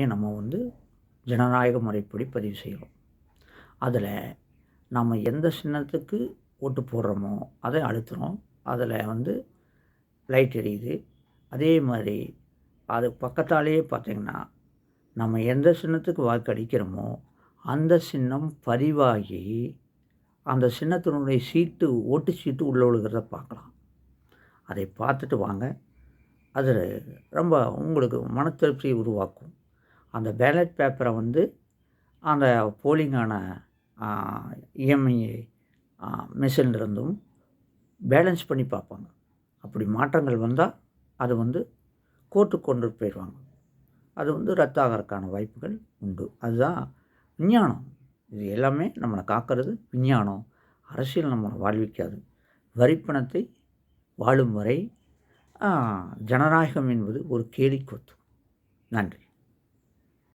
நம்ம வந்து ஜனநாயக முறைப்படி பதிவு செய்கிறோம். அதில் நம்ம எந்த சின்னத்துக்கு ஓட்டு போடுறோமோ அதை அழுத்துகிறோம் அதில் வந்து லைட் எரியுது. அதே மாதிரி அது பக்கத்தாலேயே பார்த்திங்கன்னா நம்ம எந்த சின்னத்துக்கு வாக்களிக்கிறோமோ அந்த சின்னம் பதிவாகி அந்த சின்னத்தினுடைய சீட்டு ஓட்டு சீட்டு உள்ளே விழுகிறத பார்க்கலாம். அதை பார்த்துட்டு வாங்க. அது ரொம்ப உங்களுக்கு மன திருப்தியை உருவாக்கும். அந்த பேலட் பேப்பரை வந்து அந்த போலிங்கான இஎம்ஐ மிஷின்லேருந்தும் பேலன்ஸ் பண்ணி பார்ப்பாங்க. அப்படி மாற்றங்கள் வந்தால் அது வந்து கோர்ட்டுக்கு கொண்டு போயிடுவாங்க. அது வந்து ரத்தாகிறதுக்கான வாய்ப்புகள் உண்டு. அதுதான் விஞ்ஞானம். இது எல்லாமே நம்மளை காக்கிறது விஞ்ஞானம். அரசியல் நம்மளை வாழ்விக்காது. வரிப்பணத்தை வாழும் வரை ஜனநாயகம் என்பது ஒரு கேலிக்கூத்து நன்றி.